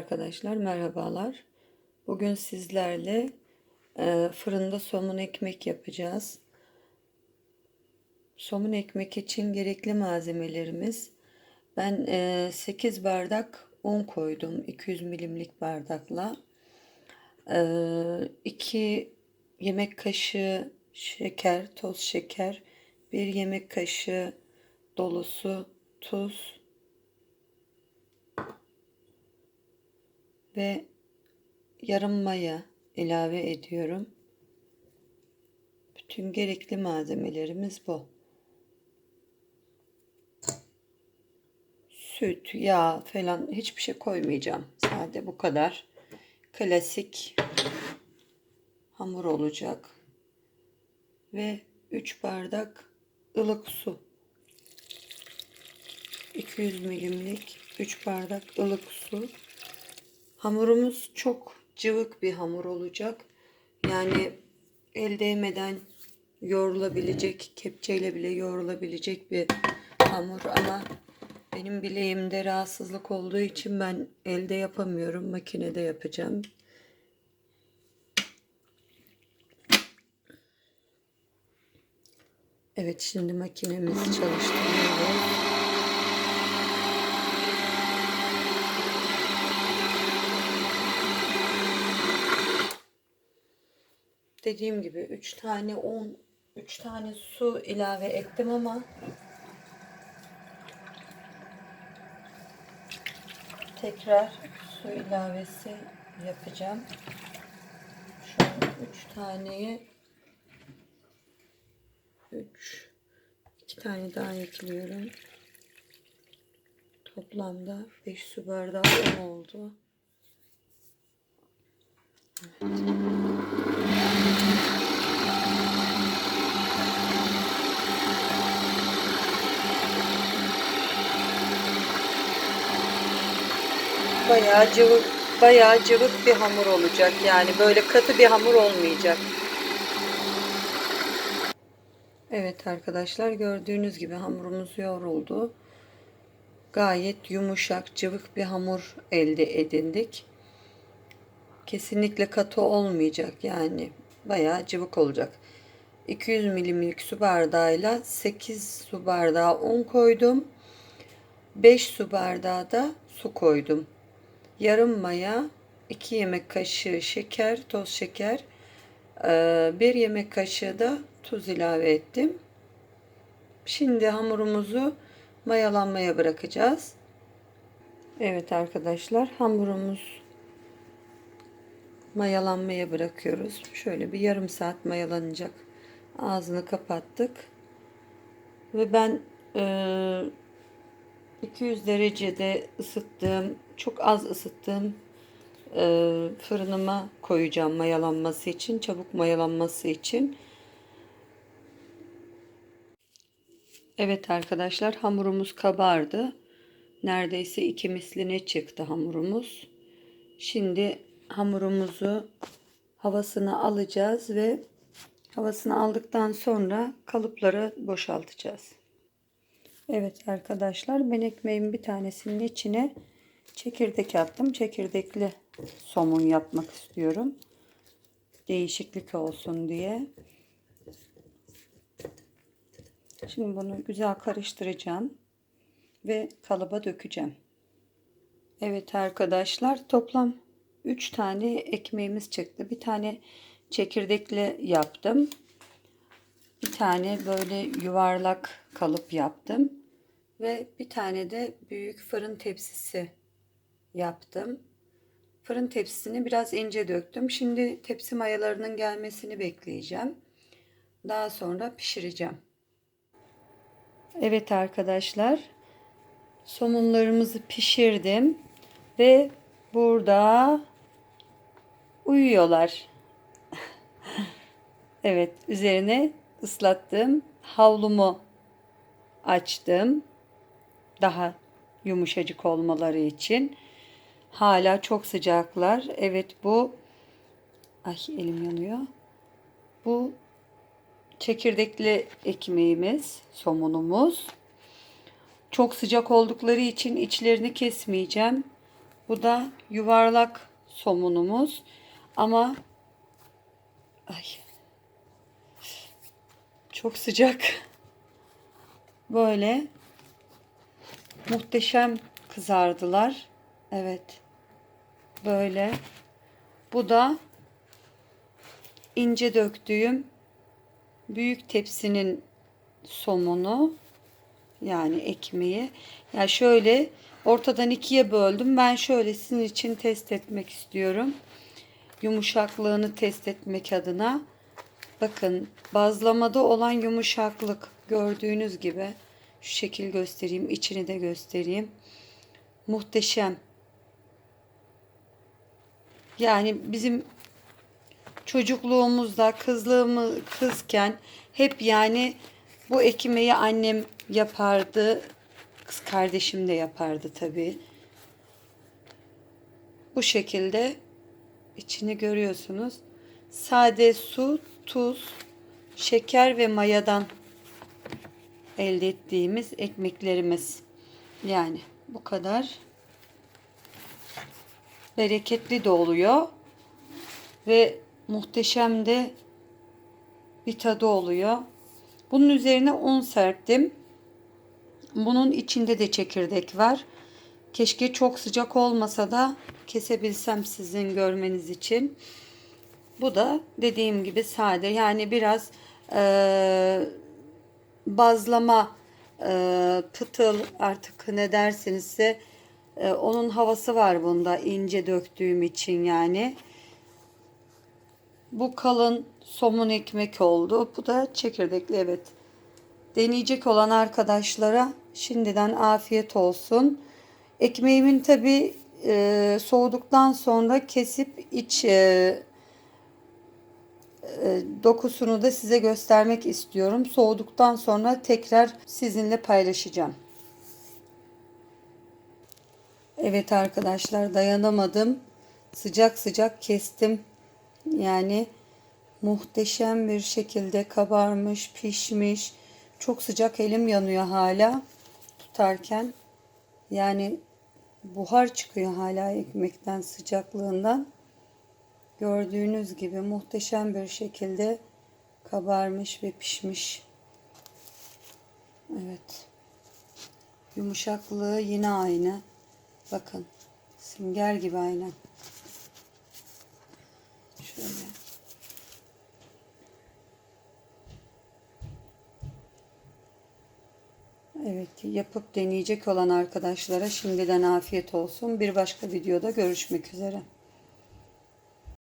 Arkadaşlar merhabalar. Bugün sizlerle e, fırında somun ekmek yapacağız. Somun ekmek için gerekli malzemelerimiz. Ben e, 8 bardak un koydum 200 milimlik bardakla. 2 yemek kaşığı şeker, toz şeker, 1 yemek kaşığı dolusu tuz, ve yarım maya ilave ediyorum. Bütün gerekli malzemelerimiz bu. Süt, yağ falan hiçbir şey koymayacağım. Sade bu kadar. Klasik hamur olacak. Ve 3 bardak ılık su. 200 milimlik 3 bardak ılık su. Hamurumuz çok cıvık bir hamur olacak. Yani el değmeden yoğrulabilecek, kepçeyle bile yoğrulabilecek bir hamur ama benim bileğimde rahatsızlık olduğu için ben elde yapamıyorum. Makinede yapacağım. Evet şimdi makinemizi çalıştırıyoruz. Dediğim gibi 3 tane un, 3 tane su ilave ettim ama tekrar su ilavesi yapacağım. Şu an 3 taneyi 3 2 tane daha ekliyorum. Toplamda 5 su bardağı oldu. Evet. Bayağı cıvık, bayağı cıvık bir hamur olacak. Yani böyle katı bir hamur olmayacak. Evet arkadaşlar gördüğünüz gibi hamurumuz yoğruldu. Gayet yumuşak, cıvık bir hamur elde edindik. Kesinlikle katı olmayacak yani bayağı cıvık olacak. 200 milimlik su bardağıyla 8 su bardağı un koydum. 5 su bardağı da su koydum. Yarım maya, 2 yemek kaşığı şeker, toz şeker, 1 yemek kaşığı da tuz ilave ettim. Şimdi hamurumuzu mayalanmaya bırakacağız. Evet arkadaşlar hamurumuz mayalanmaya bırakıyoruz. Şöyle bir yarım saat mayalanacak. Ağzını kapattık. Ve ben e, 200 derecede ısıttığım, çok az ısıttığım e, fırınıma koyacağım mayalanması için, çabuk mayalanması için. Evet arkadaşlar hamurumuz kabardı. Neredeyse iki misline çıktı hamurumuz. Şimdi hamurumuzu havasını alacağız ve havasını aldıktan sonra kalıpları boşaltacağız. Evet arkadaşlar ben ekmeğin bir tanesinin içine çekirdek attım. Çekirdekli somun yapmak istiyorum. Değişiklik olsun diye. Şimdi bunu güzel karıştıracağım ve kalıba dökeceğim. Evet arkadaşlar toplam 3 tane ekmeğimiz çıktı. Bir tane çekirdekli yaptım. Bir tane böyle yuvarlak kalıp yaptım. Ve bir tane de büyük fırın tepsisi yaptım. Fırın tepsisini biraz ince döktüm. Şimdi tepsi mayalarının gelmesini bekleyeceğim. Daha sonra pişireceğim. Evet arkadaşlar. Somunlarımızı pişirdim. Ve burada uyuyorlar. evet, üzerine ıslattım. Havlumu açtım. Daha yumuşacık olmaları için. Hala çok sıcaklar. Evet bu ay elim yanıyor. Bu çekirdekli ekmeğimiz, somunumuz. Çok sıcak oldukları için içlerini kesmeyeceğim. Bu da yuvarlak somunumuz. Ama ay çok sıcak. Böyle muhteşem kızardılar. Evet. Böyle. Bu da ince döktüğüm büyük tepsinin somunu yani ekmeği. Ya şöyle ortadan ikiye böldüm. Ben şöyle sizin için test etmek istiyorum. Yumuşaklığını test etmek adına. Bakın bazlamada olan yumuşaklık gördüğünüz gibi şu şekil göstereyim. içini de göstereyim. Muhteşem. Yani bizim çocukluğumuzda kızlığımız kızken hep yani bu ekmeği annem yapardı. Kız kardeşim de yapardı tabii. Bu şekilde içini görüyorsunuz. Sade su, tuz, şeker ve mayadan elde ettiğimiz ekmeklerimiz. Yani bu kadar bereketli de oluyor ve muhteşem de bir tadı oluyor. Bunun üzerine un serptim. Bunun içinde de çekirdek var. Keşke çok sıcak olmasa da kesebilsem sizin görmeniz için. Bu da dediğim gibi sade. Yani biraz e, bazlama e, pıtıl artık ne dersinizse e, onun havası var bunda ince döktüğüm için yani. Bu kalın somun ekmek oldu. Bu da çekirdekli evet. Deneyecek olan arkadaşlara şimdiden afiyet olsun. Ekmeğimin tabi e, soğuduktan sonra kesip iç e, dokusunu da size göstermek istiyorum. Soğuduktan sonra tekrar sizinle paylaşacağım. Evet arkadaşlar dayanamadım. Sıcak sıcak kestim. Yani muhteşem bir şekilde kabarmış, pişmiş. Çok sıcak elim yanıyor hala tutarken. Yani buhar çıkıyor hala ekmekten sıcaklığından. Gördüğünüz gibi muhteşem bir şekilde kabarmış ve pişmiş. Evet. Yumuşaklığı yine aynı. Bakın. Sünger gibi aynen. Şöyle. Evet, yapıp deneyecek olan arkadaşlara şimdiden afiyet olsun. Bir başka videoda görüşmek üzere.